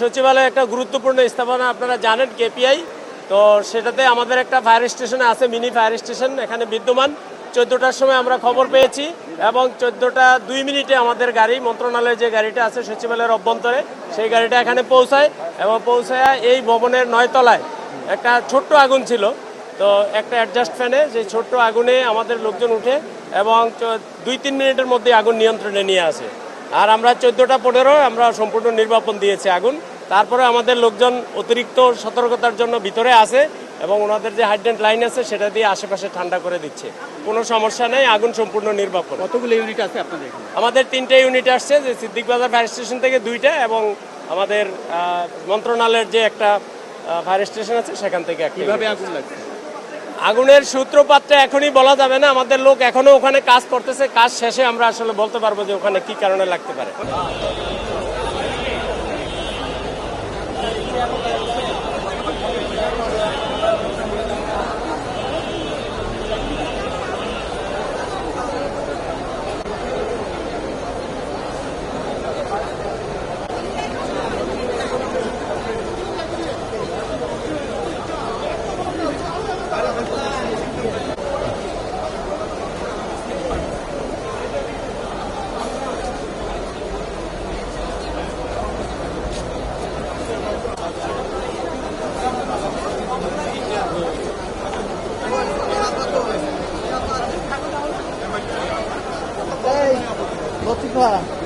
সচিবালয়ে একটা গুরুত্বপূর্ণ স্থাপনা আপনারা জানেন, কেপিআই। তো সেটাতে আমাদের একটা ফায়ার স্টেশন আছে, মিনি ফায়ার স্টেশন, এখানে বিদ্যমান। চোদ্দোটার সময় আমরা খবর পেয়েছি এবং চোদ্দোটা দুই মিনিটে আমাদের গাড়ি, মন্ত্রণালয়ের যে গাড়িটা আছে সচিবালয়ের অভ্যন্তরে, সেই গাড়িটা এখানে পৌঁছায় এবং পৌঁছায় এই ভবনের নয়তলায় একটা ছোট্ট আগুন ছিল। তো একটা অ্যাডজাস্ট ফ্যানে যে ছোট্ট আগুনে আমাদের লোকজন উঠে এবং দুই তিন মিনিটের মধ্যে আগুন নিয়ন্ত্রণে নিয়ে আসে। আর আমরা চোদ্দোটা পনেরো আমরা সম্পূর্ণ নির্বাপন দিয়েছি আগুন। তারপরে আমাদের লোকজন অতিরিক্ত সতর্কতার জন্য ভিতরে আছে এবং ওনাদের যে হাইড্রেন্ট লাইন আছে সেটা দিয়ে আশেপাশে ঠান্ডা করে দিচ্ছে। কোনো সমস্যা নেই আগুন সম্পূর্ণ নির্বাপন কতগুলো ইউনিট আছে আপনাদের আমাদের তিনটে ইউনিট আসছে যে সিদ্দিক বাজার ফায়ার স্টেশন থেকে দুইটা এবং আমাদের মন্ত্রণালয়ের যে একটা ফায়ার স্টেশন আছে সেখান থেকে কীভাবে আগুন লাগছে? আগুনের সূত্রপাতটা এখনই বলা যাবে না আমাদের লোক এখনও ওখানে কাজ করতেছে। কাজ শেষে আমরা আসলে বলতে পারব যে ওখানে কি কারণে লাগতে পারে। vou.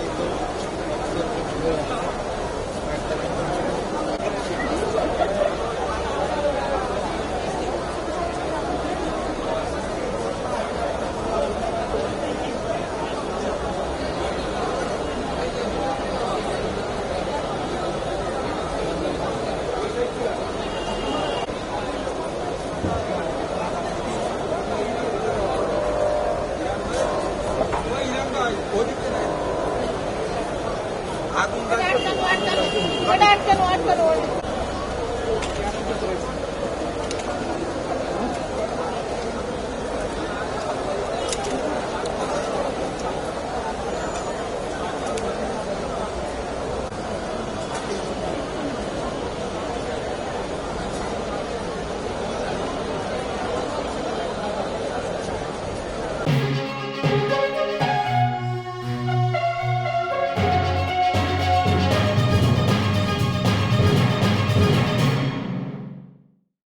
आगे